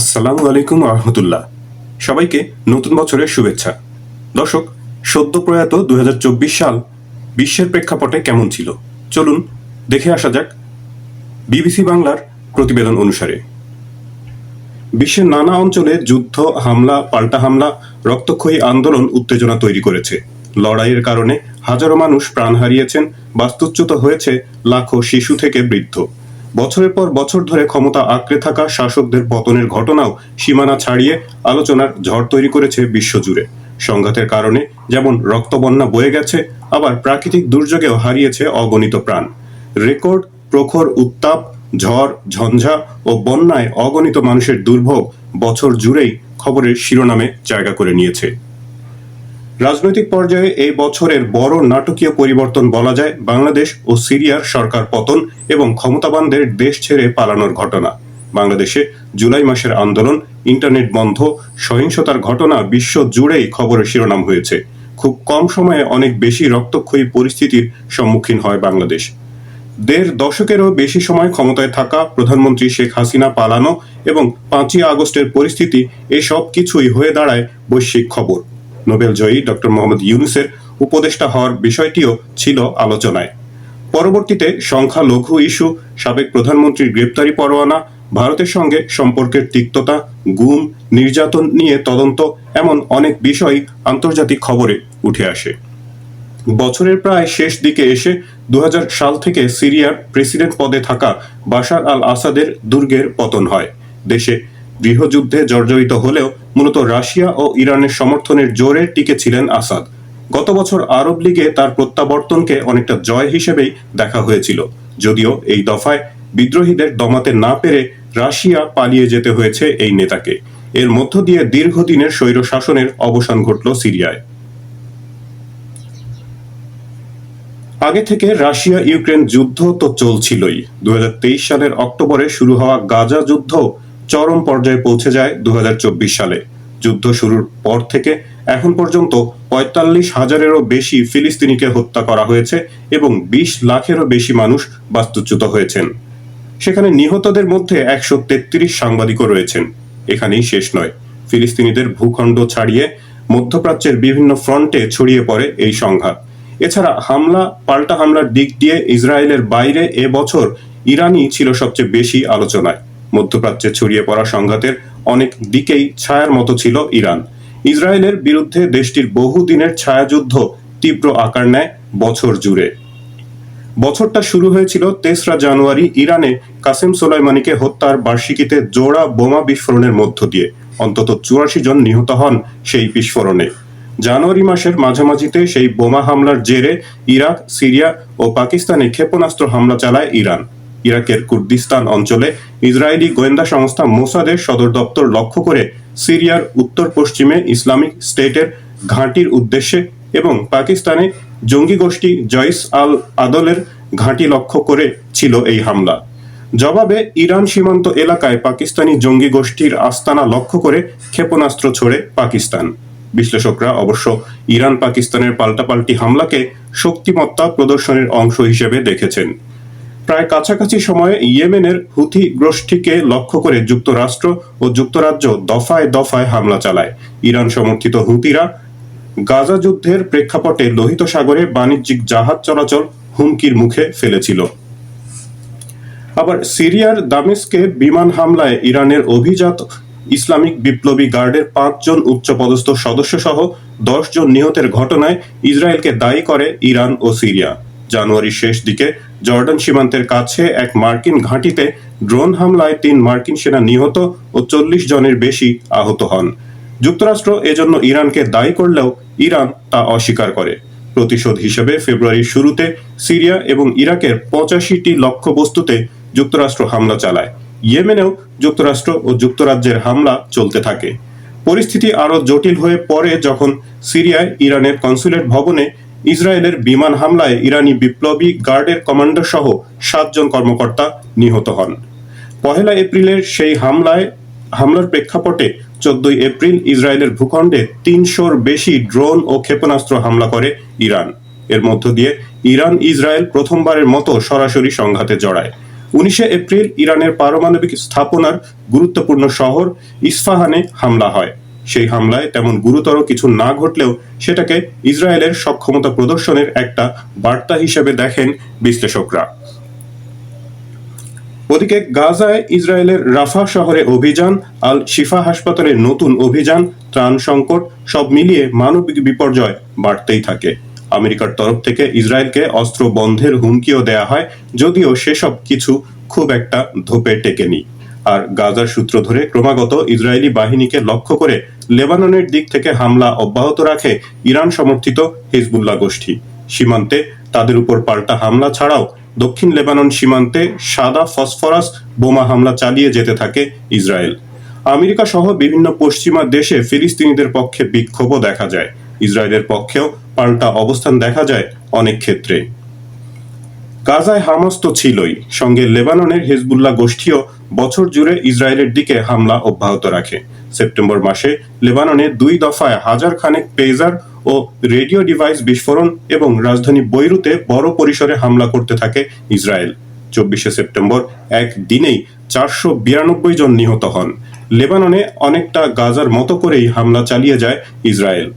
আসসালামু আলাইকুম আহমতুল্লাহ সবাইকে নতুন বছরের শুভেচ্ছা। দর্শক, সদ্য প্রয়াত দু হাজার চব্বিশ সাল বিশ্বের প্রেক্ষাপটে কেমন ছিল? চলুন দেখে আসা যাক বিবিসি বাংলার প্রতিবেদন অনুসারে। বিশ্বের নানা অঞ্চলে যুদ্ধ, হামলা, পাল্টা হামলা, রক্তক্ষয়ী আন্দোলন উত্তেজনা তৈরি করেছে। লড়াইয়ের কারণে হাজারো মানুষ প্রাণ হারিয়েছেন, বাস্তুচ্যুত হয়েছে লাখো শিশু থেকে বৃদ্ধ। বছরের পর বছর ধরে ক্ষমতা আঁকড়ে থাকা শাসকদের পতনের ঘটনাও সীমানা ছাড়িয়ে আলোচনার ঝড় তৈরি করেছে বিশ্বজুড়ে। সংঘাতের কারণে যেমন রক্তবন্যা বয়ে গেছে, আবার প্রাকৃতিক দুর্যোগেও হারিয়েছে অগণিত প্রাণ। রেকর্ড, প্রখর উত্তাপ, ঝড়, ঝঞ্ঝা ও বন্যায় অগণিত মানুষের দুর্ভোগ বছর জুড়েই খবরের শিরোনামে জায়গা করে নিয়েছে। রাজনৈতিক পর্যায়ে এই বছরের বড় নাটকীয় পরিবর্তন বলা যায় বাংলাদেশ ও সিরিয়ার সরকার পতন এবং ক্ষমতাবানদের দেশ ছেড়ে পালানোর ঘটনা। বাংলাদেশে জুলাই মাসের আন্দোলন, ইন্টারনেট বন্ধ, সহিংসতার ঘটনা বিশ্ব জুড়েই খবরের শিরোনাম হয়েছে। খুব কম সময়ে অনেক বেশি রক্তক্ষয়ী পরিস্থিতির সম্মুখীন হয় বাংলাদেশ। দেড় দশকেরও বেশি সময় ক্ষমতায় থাকা প্রধানমন্ত্রী শেখ হাসিনা পালানো এবং পাঁচই আগস্টের পরিস্থিতি এসব কিছুই হয়ে দাঁড়ায় বৈশ্বিক খবর। নোবেল জয়ী ডক্টর মোহাম্মদ ইউনুসের উপদেষ্টা হওয়ার বিষয়টিও ছিল আলোচনায়। পরবর্তীতে সংখ্যালঘু ইস্যু, সাবেক প্রধানমন্ত্রীর গ্রেপ্তারি পরোয়ানা, ভারতের সঙ্গে সম্পর্কের তিক্ততা, গুম, নির্যাতন নিয়ে তদন্ত এমন অনেক বিষয় আন্তর্জাতিক খবরে উঠে আসে। বছরের প্রায় শেষ দিকে এসে দু হাজার সাল থেকে সিরিয়ার প্রেসিডেন্ট পদে থাকা বাশার আল আসাদের দুর্গের পতন হয়। দেশে গৃহযুদ্ধে জর্জরিত হলেও মূলত রাশিয়া ও ইরানের সমর্থনের জোরে টিকেছিলেন আসাদ। গত বছর আরব লীগে তার প্রত্যাবর্তনকে অনেকটা জয় হিসেবেই দেখা হয়েছিল। যদিও এই দফায় বিদ্রোহীদের দমাতে না পেরে রাশিয়া পালিয়ে যেতে হয়েছে এই নেতাকে। এর মধ্য দিয়ে দীর্ঘদিনের স্বৈর শাসনের অবসান ঘটল সিরিয়ায়। আগে থেকে রাশিয়া ইউক্রেন যুদ্ধ তো চলছিলই। দু হাজার তেইশ সালের অক্টোবরে শুরু হওয়া গাজা যুদ্ধ চরম পর্যায়ে পৌঁছে যায় দু হাজার চব্বিশ সালে। যুদ্ধ শুরুর পর থেকে এখন পর্যন্ত পঁয়তাল্লিশ হাজারেরও বেশি ফিলিস্তিনিকে হত্যা করা হয়েছে এবং বিশ লাখেরও বেশি মানুষ বাস্তুচ্যুত হয়েছেন। সেখানে নিহতদের মধ্যে একশো তেত্রিশ সাংবাদিকও রয়েছেন। এখানেই শেষ নয়। ফিলিস্তিনিদের ভূখণ্ড ছাড়িয়ে মধ্যপ্রাচ্যের বিভিন্ন ফ্রন্টে ছড়িয়ে পড়ে এই সংঘাত। এছাড়া হামলা, পাল্টা হামলার দিক দিয়ে ইসরায়েলের বাইরে এ বছর ইরানই ছিল সবচেয়ে বেশি আলোচনায়। মধ্যপ্রাচ্যে ছড়িয়ে পড়া সংঘাতের অনেক দিকেই ছায়ার মতো ছিল ইরান। ইসরায়েলের বিরুদ্ধে দেশটির বহুদিনের ছায়াযুদ্ধ তীব্র আকার নেয় বছর জুড়ে। বছরটা শুরু হয়েছিল তেসরা জানুয়ারি ইরানে কাসেম সোলাইমানিকে হত্যার বার্ষিকীতে জোড়া বোমা বিস্ফোরণের মধ্য দিয়ে। অন্তত চুরাশি জন নিহত হন সেই বিস্ফোরণে। জানুয়ারি মাসের মাঝামাঝিতে সেই বোমা হামলার জেরে ইরাক, সিরিয়া ও পাকিস্তানে ক্ষেপণাস্ত্র হামলা চালায় ইরান। ইরাকের কুর্দিস্তান অঞ্চলে ইসরায়েলি গোয়েন্দা সংস্থা মোসাদের সদর দপ্তর লক্ষ্য করে সিরিয়ার উত্তর পশ্চিমে ইসলামিক স্টেটের ঘাঁটির উদ্দেশ্যে এবং পাকিস্তানে জঙ্গি গোষ্ঠী জয়স আল আদলের ঘাঁটি লক্ষ্য করে ছিল এই হামলা। জবাবে ইরান সীমান্ত এলাকায় পাকিস্তানি জঙ্গি গোষ্ঠীর আস্তানা লক্ষ্য করে ক্ষেপণাস্ত্র ছোড়ে পাকিস্তান। বিশ্লেষকরা অবশ্য ইরান পাকিস্তানের পাল্টাপাল্টি হামলাকে শক্তিমত্তা প্রদর্শনের অংশ হিসেবে দেখেছেন। প্রায় কাছাকাছি সময়ে ইয়েমেনের হুথি গোষ্ঠীকে লক্ষ্য করে যুক্তরাষ্ট্র ও যুক্তরাজ্য দফায় দফায় হামলা চালায়। ইরান সমর্থিত হুতিরা গাজা যুদ্ধের প্রেক্ষাপটে লোহিত সাগরে বাণিজ্যিক জাহাজ চলাচল হুমকির মুখে ফেলেছিল। আবার সিরিয়ার দামেস্কে বিমান হামলায় ইরানের অভিজাত ইসলামিক বিপ্লবী গার্ডের পাঁচজন উচ্চপদস্থ সদস্য সহ দশ জন নিহতের ঘটনায় ইসরায়েলকে দায়ী করে ইরান ও সিরিয়া। জানুয়ারির শেষ দিকে জর্ডান সীমান্তের কাছে এক মার্কিন ঘাঁটিতে ড্রোন হামলায় তিন মার্কিন সেনা নিহত ও চল্লিশ জনের বেশি আহত হন। যুক্তরাষ্ট্র এজন্য ইরানকে দায়ী করলেও ইরান তা অস্বীকার করে। প্রতিশোধ হিসেবে ফেব্রুয়ারির শুরুতে সিরিয়া এবং ইরাকের পঁচাশিটি লক্ষ্যবস্তুতে যুক্তরাষ্ট্র হামলা চালায়। ইয়েমেনেও যুক্তরাষ্ট্র ও যুক্তরাজ্যের হামলা চলতে থাকে। পরিস্থিতি আরও জটিল হয়ে পড়ে যখন সিরিয়ায় ইরানের কনসুলেট ভবনে ইসরায়েলের বিমান হামলায় ইরানি বিপ্লবী গার্ডের কমান্ডার সহ সাতজন কর্মকর্তা নিহত হন। পহেলা এপ্রিলের সেই হামলায়, হামলার প্রেক্ষাপটে চোদ্দই এপ্রিল ইসরায়েলের ভূখণ্ডে তিনশোর বেশি ড্রোন ও ক্ষেপণাস্ত্র হামলা করে ইরান। এর মধ্য দিয়ে ইরান ইসরায়েল প্রথমবারের মতো সরাসরি সংঘাতে জড়ায়। উনিশে এপ্রিল ইরানের পারমাণবিক স্থাপনার গুরুত্বপূর্ণ শহর ইস্ফাহানে হামলা হয়। সেই হামলায় তেমন গুরুতর কিছু না ঘটলেও সেটাকে ইসরায়েলের সক্ষমতা প্রদর্শনের একটা বার্তা হিসেবে দেখেন বিশ্লেষকরা। ওদিকে গাজায় ইসরায়েলের রাফা শহরে অভিযান আল শিফা হাসপাতালে নতুন অভিযান, ত্রাণ সংকট, সব মিলিয়ে মানবিক বিপর্যয় বাড়তেই থাকে। আমেরিকার তরফ থেকে ইসরায়েলকে অস্ত্র বন্ধের হুমকিও দেয়া হয়, যদিও সেসব কিছু খুব একটা ধোপে টেকেনি। আর গাজার সূত্র ধরে ক্রমাগত ইসরায়েলি বাহিনীকে লক্ষ্য করে লেবাননের দিক থেকে হামলা অব্যাহত রাখে ইরান সমর্থিত হিজবুল্লাহ গোষ্ঠী। সীমান্তে তাদের উপর পাল্টা হামলা ছাড়াও দক্ষিণ লেবানন সীমান্তে সাদা ফসফরাস বোমা হামলা চালিয়ে যেতে থাকে ইসরায়েল। আমেরিকা সহ বিভিন্ন পশ্চিমা দেশে ফিলিস্তিনিদের পক্ষে বিক্ষোভও দেখা যায়। ইসরায়েলের পক্ষেও পাল্টা অবস্থান দেখা যায় অনেক ক্ষেত্রে। গাজায় হামাস তো ছিলই। সঙ্গে লেবাননের হিজবুল্লাহ গোষ্ঠীও বছর জুড়ে ইসরায়েলের দিকে হামলা অব্যাহত রাখে। সেপ্টেম্বর মাসে লেবাননে দুই দফায় হাজার খানেক পেজার ও রেডিও ডিভাইস বিস্ফোরণ এবং রাজধানী বৈরুতে বড় পরিসরে হামলা করতে থাকে ইসরায়েল। চব্বিশে সেপ্টেম্বর এক দিনেই চারশো বিরানব্বই জন নিহত হন। লেবাননে অনেকটা গাজার মতো করেই হামলা চালিয়ে যায় ইসরায়েল।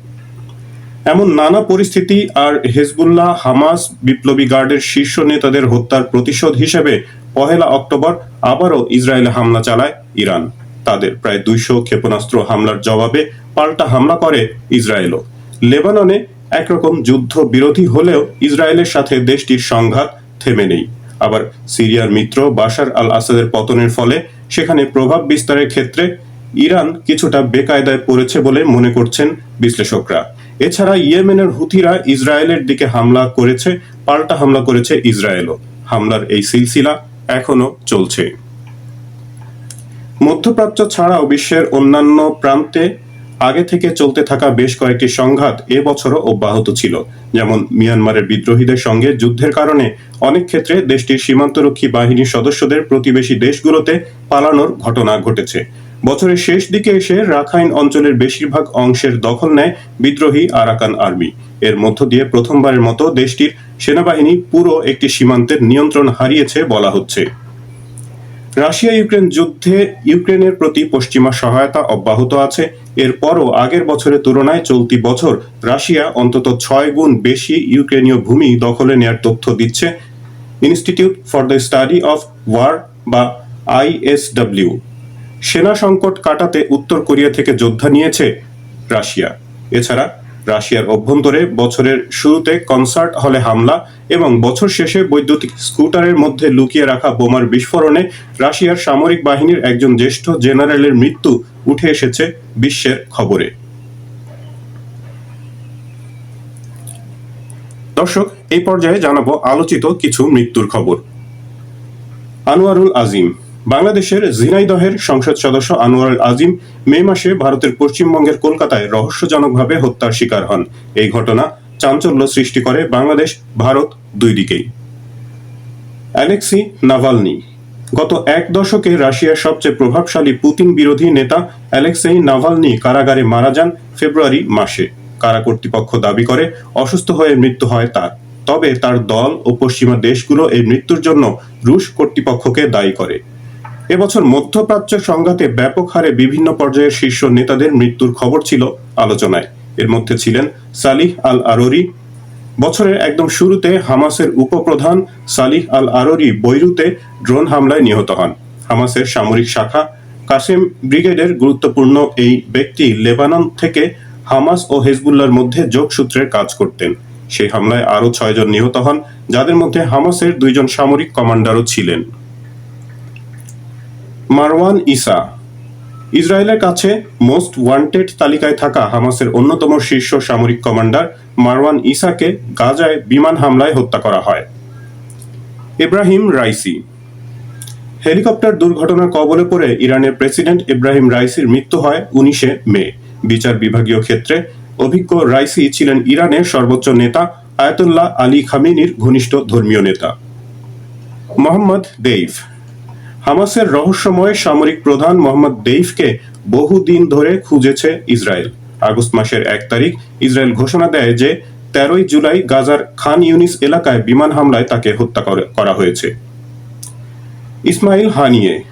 এমন নানা পরিস্থিতি আর হেজবুল্লাহ হামাস বিপ্লবী গার্ডের শীর্ষ নেতাদের হত্যার প্রতিশোধ হিসেবে পহেলা অক্টোবর আবারও ইসরায়েলে হামলা চালায় ইরান। তাদের প্রায় দুইশো ক্ষেপণাস্ত্র হামলার জবাবে পাল্টা হামলা করে ইসরায়েলও। লেবাননে একরকম যুদ্ধ বিরোধী হলেও ইসরায়েলের সাথে দেশটির সংঘাত থেমে নেই। আবার সিরিয়ার মিত্র বাশার আল আসাদের পতনের ফলে সেখানে প্রভাব বিস্তারের ক্ষেত্রে ইরান কিছুটা বেকায়দায় পড়েছে বলে মনে করছেন বিশ্লেষকরা। এছাড়া ইয়েমেনের হুথিরা ইসরায়েলের দিকে হামলা করেছে, পাল্টা হামলা করেছে ইসরায়েলও। হামলার এই সিলসিলা এখনও চলছে। মধ্যপ্রাচ্য ছাড়াও বিশ্বের অন্যান্য প্রান্তে আগে থেকে চলতে থাকা বেশ কয়েকটি সংঘাত এবছরও অব্যাহত ছিল। যেমন মিয়ানমারের বিদ্রোহীদের সঙ্গে যুদ্ধের কারণে অনেক ক্ষেত্রে দেশটির সীমান্তরক্ষী বাহিনীর সদস্যদের প্রতিবেশী দেশগুলোতে পালানোর ঘটনা ঘটেছে। বছরের শেষ দিকে এসে রাখাইন অঞ্চলের বেশিরভাগ অংশের দখল নেয় বিদ্রোহী আরাকান আর্মি। এর মধ্য দিয়ে প্রথমবারের মতো দেশটির সেনাবাহিনী পুরো একটি সীমান্তের নিয়ন্ত্রণ হারিয়েছে বলা হচ্ছে। রাশিয়া ইউক্রেন যুদ্ধে ইউক্রেনের প্রতি পশ্চিমা সহায়তা অব্যাহত আছে। এরপরও আগের বছরের তুলনায় চলতি বছর রাশিয়া অন্তত ছয় গুণ বেশি ইউক্রেনীয় ভূমি দখলে নেয়ার তথ্য দিচ্ছে Institute for the Study of War বা আইএসডব্লিউ সেনা সংকট কাটাতে উত্তর কোরিয়া থেকে যোদ্ধা নিয়েছে রাশিয়া। এছাড়া রাশিয়ার অভ্যন্তরে বছরের শুরুতে কনসার্ট হলে হামলা এবং বছর শেষে বৈদ্যুতিক স্কুটারের মধ্যে লুকিয়ে রাখা বোমার বিস্ফোরণে রাশিয়ার সামরিক বাহিনীর একজন জ্যেষ্ঠ জেনারেলের মৃত্যু উঠে এসেছে বিশ্বের খবরে। দর্শক, এই পর্যায়ে জানাব আলোচিত কিছু মৃত্যুর খবর। আনোয়ারুল আজিম বাংলাদেশের ঝিনাইদহের সংসদ সদস্য আনোয়ারুল আজিম মে মাসে ভারতের পশ্চিমবঙ্গের কলকাতায় রহস্যজনকভাবে হত্যার শিকার হন। এই ঘটনা চাঞ্চল্য সৃষ্টি করে বাংলাদেশ, ভারত দুই দিকেই। Alexei Navalny. গত এক দশকে রাশিয়ার সবচেয়ে প্রভাবশালী পুতিন বিরোধী নেতা অ্যালেক্সেই নাভালনি কারাগারে মারা যান ফেব্রুয়ারি মাসে। কারা কর্তৃপক্ষ দাবি করে, অসুস্থ হয়ে মৃত্যু হয় তার। তবে তার দল ও পশ্চিমা দেশগুলো এই মৃত্যুর জন্য রুশ কর্তৃপক্ষকে দায়ী করে। এবছর মধ্যপ্রাচ্য সংঘাতে ব্যাপক হারে বিভিন্ন পর্যায়ের শীর্ষ নেতাদের মৃত্যুর খবর ছিল আলোচনায়। এর মধ্যে ছিলেন সালিহ আল আরোরি বছরের একদম শুরুতে হামাসের উপপ্রধান সালিহ আল আরোরি বৈরুতে ড্রোন হামলায় নিহত হন। হামাসের সামরিক শাখা কাসেম ব্রিগেডের গুরুত্বপূর্ণ এই ব্যক্তি লেবানন থেকে হামাস ও হেজবুল্লার মধ্যে যোগসূত্রের কাজ করতেন। সেই হামলায় আরও ছয়জন নিহত হন, যাদের মধ্যে হামাসের দুইজন সামরিক কমান্ডারও ছিলেন। মারওয়ান ইসা ইসরায়েলের কাছে মোস্ট ওয়ান্টেড তালিকায় থাকা হামাসের অন্যতম শীর্ষ সামরিক কমান্ডার মারওয়ান ইসাকে গাজায় বিমান হামলায় হত্যা করা হয়। Ebrahim Raisi. হেলিকপ্টার দুর্ঘটনার কবলে পড়ে ইরানের প্রেসিডেন্ট ইব্রাহিম রাইসির মৃত্যু হয় উনিশে মে। বিচার বিভাগীয় ক্ষেত্রে অভিজ্ঞ রাইসি ছিলেন ইরানের সর্বোচ্চ নেতা আয়াতুল্লাহ আলী খামিনির ঘনিষ্ঠ ধর্মীয় নেতা। Mohammed Deif. হামাসের রহস্যময় সামরিক প্রধান মোহাম্মদ দেইফকে বহুদিন ধরে খুঁজেছে ইসরায়েল। আগস্ট মাসের এক তারিখ ইসরায়েল ঘোষণা দেয় যে, তেরোই জুলাই গাজার খান ইউনিস এলাকায় বিমান হামলায় তাকে হত্যা করা হয়েছে। ইসমাইল হানিয়ে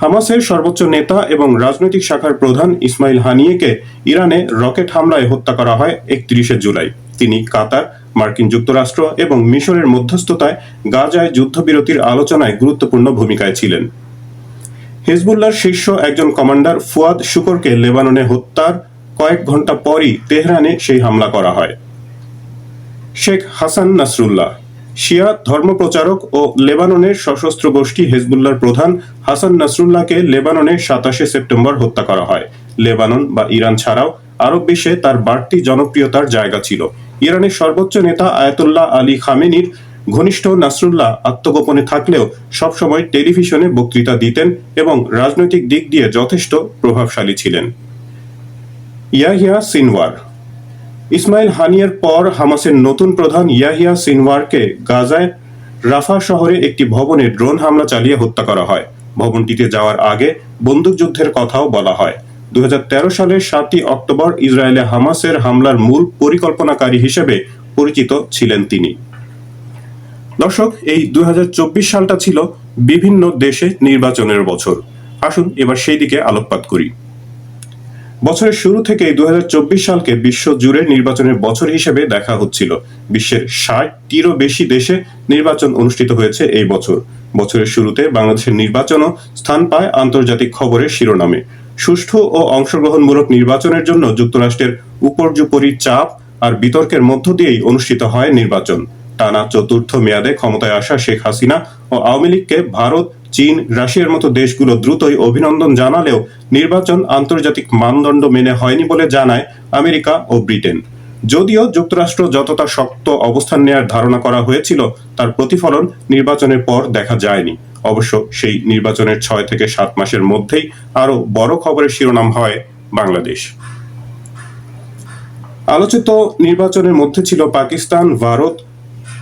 হামাসের সর্বোচ্চ নেতা এবং রাজনৈতিক শাখার প্রধান ইসমাইল হানিয়েকে ইরানে রকেট হামলায় হত্যা করা হয় একত্রিশে জুলাই। তিনি কাতার মার্কিন যুক্তরাষ্ট্র এবং মিশরের মধ্যস্থতায় গাজায় যুদ্ধবিরতির আলোচনায় গুরুত্বপূর্ণ ভূমিকায় ছিলেন। হিজবুল্লাহর শীর্ষ একজন কমান্ডার ফুয়াদ শুকরকে লেবাননে হত্যার কয়েক ঘণ্টা পরই তেহরানে সেই হামলা করা হয়। শেখ হাসান নাসরুল্লাহ, শিয়া ধর্মপ্রচারক ও লেবাননের সশস্ত্র গোষ্ঠী হেজবুল্লাহর প্রধান হাসান নাসরুল্লাহকে লেবাননে সাতাশে সেপ্টেম্বর হত্যা করা হয়। লেবানন বা ইরান ছাড়াও আরব বিশ্বে তার বাড়তি জনপ্রিয়তার জায়গা ছিল। ইরানের সর্বোচ্চ নেতা আয়াতুল্লাহ আলী খামেনির ঘনিষ্ঠ নাসরুল্লাহ আত্মগোপনে থাকলেও সবসময় টেলিভিশনে বক্তৃতা দিতেন এবং রাজনৈতিক দিক দিয়ে যথেষ্ট প্রভাবশালী ছিলেন। ইয়াহিয়া সিনওয়ার ইসমাইল হানিয়ার পর হামাসের নতুন প্রধান ইয়াহিয়া সিনওয়ারকে গাজায় রাফা শহরে একটি ভবনে ড্রোন হামলা চালিয়ে হত্যা করা হয়। ভবনটিতে যাওয়ার আগে বন্দুকযুদ্ধের কথাও বলা হয়। দু সালের সাতই অক্টোবর ইসরায়েলে হামাসের হামলার মূল পরিকল্পনাকারী হিসেবে পরিচিত ছিলেন তিনি। দর্শক, এই দুই হাজার চব্বিশ সালটা ছিল বিভিন্ন দেশে নির্বাচনের বছর। আসুন এবার সেই দিকে আলোকপাত করি। বছরের শুরু হাজার চব্বিশ সালকে বিশ্ব জুড়ে নির্বাচনের বছর হিসেবে দেখা হচ্ছিল। বিশ্বের ষাটটিরও বেশি দেশে নির্বাচন অনুষ্ঠিত হয়েছে এই বছর। বছরের শুরুতে বাংলাদেশের নির্বাচনও স্থান পায় আন্তর্জাতিক খবরের শিরোনামে। সুষ্ঠু ও অংশগ্রহণমূলক নির্বাচনের জন্য যুক্তরাষ্ট্রের উপর্যুপরি চাপ আর বিতর্কের মধ্য দিয়েই অনুষ্ঠিত হয় নির্বাচন। টানা চতুর্থ মেয়াদে ক্ষমতায় আসা শেখ হাসিনা ও আওয়ামী লীগকে ভারত, চীন, রাশিয়ার মতো দেশগুলো দ্রুতই অভিনন্দন জানালেও নির্বাচন আন্তর্জাতিক মানদণ্ড মেনে হয়নি বলে জানায় আমেরিকা ও ব্রিটেন। যদিও যুক্তরাষ্ট্র যতটা শক্ত অবস্থান নেয়ার ধারণা করা হয়েছিল, তার প্রতিফলন নির্বাচনের পর দেখা যায়নি। অবশ্য সেই নির্বাচনের ছয় থেকে সাত মাসের মধ্যেই আরও বড় খবরের শিরোনাম হয় বাংলাদেশ। আলোচিত নির্বাচনের মধ্যে ছিল পাকিস্তান, ভারত,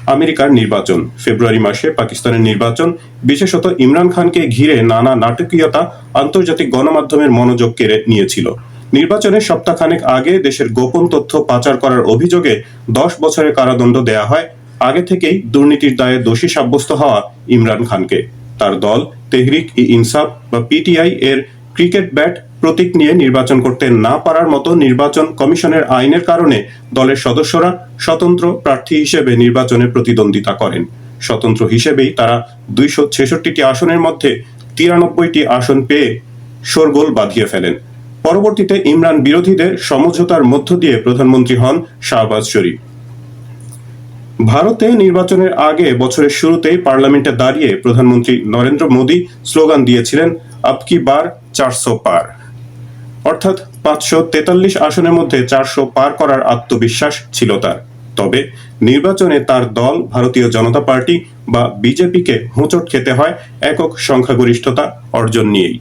আমেরিকার নির্বাচন। ফেব্রুয়ারি মাসে পাকিস্তানের নির্বাচন, বিশেষত ইমরান খানকে ঘিরে নানা নাটকীয়তা আন্তর্জাতিক গণমাধ্যমের মনোযোগ কেড়ে নিয়েছিল। নির্বাচনের সপ্তাহখানেক আগে দেশের গোপন তথ্য পাচার করার অভিযোগে দশ বছরের কারাদণ্ড দেয়া হয়। আগে থেকেই দুর্নীতির দায়ে দোষী সাব্যস্ত হওয়া ইমরান খানকে। তার দল তেহরিক ই ইনসাফ বা পিটিআই এর ক্রিকেট ব্যাট প্রতীক নিয়ে নির্বাচন করতে না পারার মতো নির্বাচন কমিশনের আইনের কারণে দলের সদস্যরা স্বতন্ত্র প্রার্থী হিসেবে নির্বাচনে প্রতিদ্বন্দ্বিতা করেন। স্বতন্ত্র হিসেবেই তারা দুইশো ছেষট্টিটি আসনের মধ্যে তিরানব্বইটি আসন পেয়ে শোরগোল বাঁধিয়ে ফেলেন। পরবর্তীতে ইমরান বিরোধীদের সমঝোতার মধ্য দিয়ে প্রধানমন্ত্রী হন শাহবাজ শরীফ। ভারতে নির্বাচনের আগে বছরের শুরুতেই পার্লামেন্টে দাঁড়িয়ে প্রধানমন্ত্রী নরেন্দ্র মোদী স্লোগান দিয়েছিলেন আপকি বার চারশো পার। অর্থাৎ পাঁচশো তেতাল্লিশ আসনের মধ্যে চারশো পার করার আত্মবিশ্বাস ছিল তার। তবে নির্বাচনে তার দল, ভারতীয় জনতা পার্টি বা বিজেপিকে হোঁচট খেতে হয় একক সংখ্যাগরিষ্ঠতা অর্জন নিয়েই।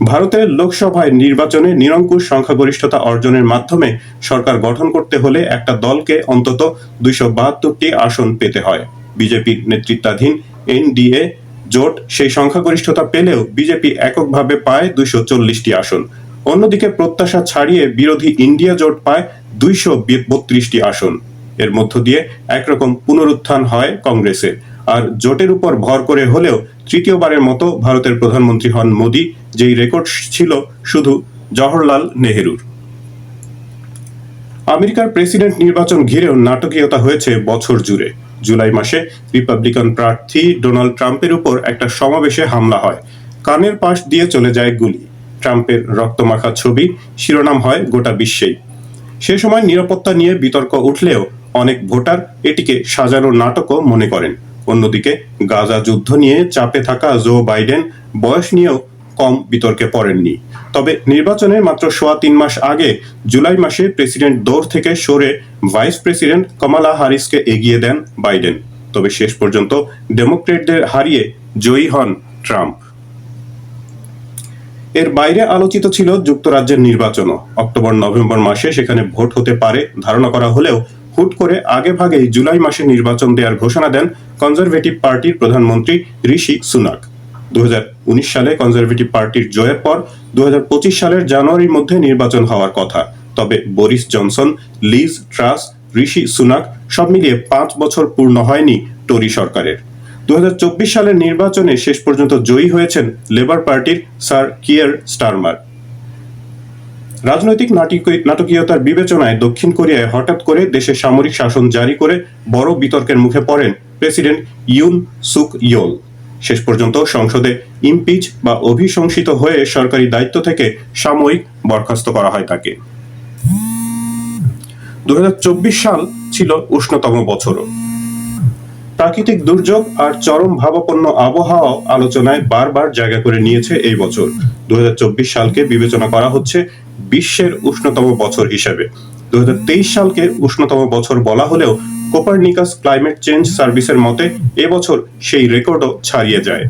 ভারতের লোকসভায় নির্বাচনে নিরঙ্কুশ সংখ্যাগরিষ্ঠতা অর্জনের মাধ্যমে সরকার গঠন করতে হলে একটা দলকে অন্তত দুইশো বাহাত্তরটি আসন পেতে হয়। বিজেপির নেতৃত্বাধীন এনডিএ জোট সেই সংখ্যাগরিষ্ঠতা পেলেও বিজেপি এককভাবে পায় দুইশো চল্লিশটি আসন। অন্যদিকে প্রত্যাশা ছাড়িয়ে বিরোধী ইন্ডিয়া জোট পায় দুইশো বত্রিশটি আসন। এর মধ্য দিয়ে একরকম পুনরুত্থান হয় কংগ্রেসের। আর জোটের উপর ভর করে হলেও তৃতীয়বারের মতো ভারতের প্রধানমন্ত্রী হন মোদী, যেই রেকর্ড ছিল শুধু জওহরলাল নেহেরুর। আমেরিকার প্রেসিডেন্ট নির্বাচন ঘিরেও নাটকীয়তা হয়েছে বছর জুড়ে। জুলাই মাসে রিপাবলিকান প্রার্থী ডোনাল্ড ট্রাম্পের উপর একটা সমাবেশে হামলা হয়। কানের পাশ দিয়ে চলে যায় গুলি। ট্রাম্পের রক্তমাখা ছবি, শিরোনাম হয় গোটা বিশ্বেই। সে সময় নিরাপত্তা নিয়ে বিতর্ক উঠলেও অনেক ভোটার এটিকে সাজানো নাটকও মনে করেন। অন্যদিকে, গাজা যুদ্ধ নিয়ে চাপে থাকা জো বাইডেন বয়স নিয়েও কম বিতর্কে পড়েননি। তবে নির্বাচনের মাত্র সোয়া তিন মাস আগে, জুলাই মাসে প্রেসিডেন্ট দৌড় থেকে সরে ভাইস প্রেসিডেন্ট কমালা হারিসকে এগিয়ে দেন বাইডেন। তবে শেষ পর্যন্ত ডেমোক্রেটদের হারিয়ে জয়ী হন ট্রাম্প। এর বাইরে আলোচিত ছিল যুক্তরাজ্যের নির্বাচনও। অক্টোবর নভেম্বর মাসে সেখানে ভোট হতে পারে ধারণা করা হলেও হুট করে আগে ভাগেই জুলাই মাসে নির্বাচন দেওয়ার ঘোষণা দেন কনজারভেটিভ পার্টির প্রধানমন্ত্রী ঋষি সুনাক। দু হাজার উনিশ সালে কনজারভেটিভ পার্টির জয়ের পর দু হাজার পঁচিশ সালের জানুয়ারির মধ্যে নির্বাচন হওয়ার কথা। তবে Boris Johnson, Liz Truss, Rishi Sunak সব মিলিয়ে পাঁচ বছর পূর্ণ হয়নি টরি সরকারের। দু হাজার চব্বিশ সালের নির্বাচনে শেষ পর্যন্ত জয়ী হয়েছেন লেবার পার্টির স্যার কিয়ার স্টারমার। রাজনৈতিক নাটকী- নাটকীয়তার বিবেচনায় দক্ষিণ কোরিয়ায় হঠাৎ করে দেশে সামরিক শাসন জারি করে বড় বিতর্কের মুখে পড়েন প্রেসিডেন্ট ইউন সুক ইয়োল। শেষ পর্যন্ত সংসদে ইমপিচ বা অভিশংসিত হয়ে সরকারি দায়িত্ব থেকে সাময়িক বরখাস্ত করা হয় তাকে। দু হাজার চব্বিশ সাল ছিল উষ্ণতম বছরও। প্রাকৃতিক দুর্যোগ আর চরম ভাবাপন্ন আবহাওয়া আলোচনায় বারবার জায়গা করে নিয়েছে এই বছর। দু সালকে বিবেচনা করা হচ্ছে বিশ্বের উষ্ণতম বছর হিসেবে। দু সালকে উষ্ণতম বছর বলা হলেও কোপারনিকাস ক্লাইমেট চেঞ্জ সার্ভিসের মতে এবছর সেই রেকর্ডও ছাড়িয়ে যায়।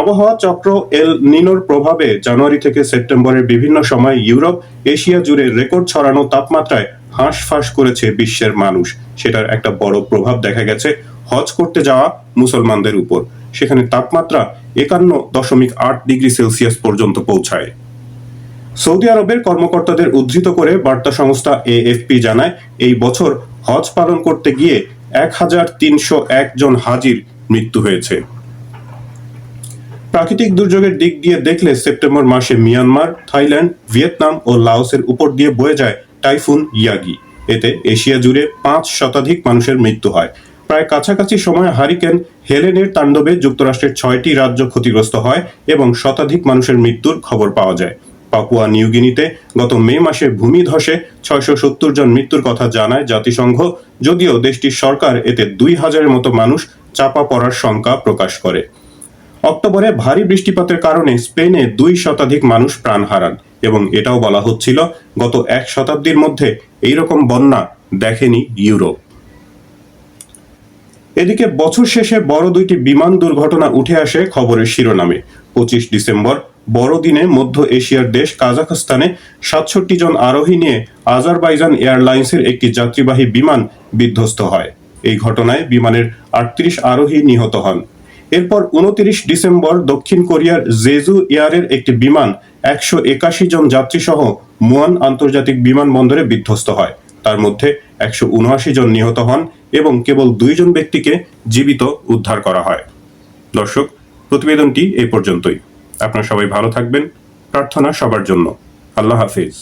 আবহাওয়া চক্র এল নিনোর প্রভাবে জানুয়ারি থেকে সেপ্টেম্বরের বিভিন্ন সময় ইউরোপ, এশিয়া জুড়ে রেকর্ড ছড়ানো তাপমাত্রায় হাঁসফাঁস করেছে বিশ্বের মানুষ। সেটার একটা বড় প্রভাব দেখা গেছে হজ করতে যাওয়া মুসলমানদের উপর। সেখানে তাপমাত্রা একান্ন দশমিক আট ডিগ্রি সেলসিয়াস পর্যন্ত পৌঁছায়। সৌদি আরবের কর্মকর্তাদের উদ্ধৃত করে বার্তা সংস্থা এএফপি জানায়, এই বছর হজ পালন করতে গিয়ে এক হাজার তিনশো একজন হাজির মৃত্যু হয়েছে। প্রাকৃতিক দুর্যোগের দিক দিয়ে দেখলে সেপ্টেম্বর মাসে মিয়ানমার, থাইল্যান্ড, ভিয়েতনাম ও লাওসের উপর দিয়ে বয়ে যায় টাইফুন ইয়াগি। এতে এশিয়া জুড়ে পাঁচ শতাধিক মানুষের মৃত্যু হয়। প্রায় কাছাকাছি সময়ে হারিকেন হেলেনের তাণ্ডবে যুক্তরাষ্ট্রের ছয়টি রাজ্য ক্ষতিগ্রস্ত হয় এবং শতাধিক মানুষের মৃত্যুর খবর পাওয়া যায়। পাপুয়া নিউগিনিতে গত মে মাসে ভূমিধসে ছয়শো সত্তর জন মৃত্যুর কথা জানায় জাতিসংঘ, যদিও দেশটির সরকার এতে দুই হাজারের মতো মানুষ চাপা পড়ার শঙ্কা প্রকাশ করে। অক্টোবরে ভারী বৃষ্টিপাতের কারণে স্পেনে দুই শতাধিক মানুষ প্রাণ হারান এবং এটাও বলা হচ্ছিল গত এক শতাব্দীর মধ্যে এইরকম বন্যা দেখেনি ইউরোপ। এদিকে বছর শেষে বড় দুইটি বিমান দুর্ঘটনা উঠে আসে খবরের শিরোনামে। পঁচিশ ডিসেম্বর বড়দিনে মধ্য এশিয়ার দেশ কাজাখস্তানে সাতষট্টি জন আরোহী নিয়ে আজারবাইজান এয়ারলাইন্সের একটি যাত্রীবাহী বিমান বিধ্বস্ত হয়। এই ঘটনায় বিমানের আটত্রিশ আরোহী নিহত হন। এরপর উনত্রিশ ডিসেম্বর দক্ষিণ কোরিয়ার জেজু এয়ারের একটি বিমান একশো একাশি জন যাত্রী সহ মুয়ান আন্তর্জাতিক বিমানবন্দরে বিধ্বস্ত হয়। তার মধ্যে একশো উনআশি জন নিহত হন এবং কেবল দুইজন ব্যক্তিকে জীবিত উদ্ধার করা হয়। দর্শক, প্রতিবেদনটি এই পর্যন্তই। আপনারা সবাই ভালো থাকবেন। প্রার্থনা সবার জন্য। আল্লাহ হাফিজ।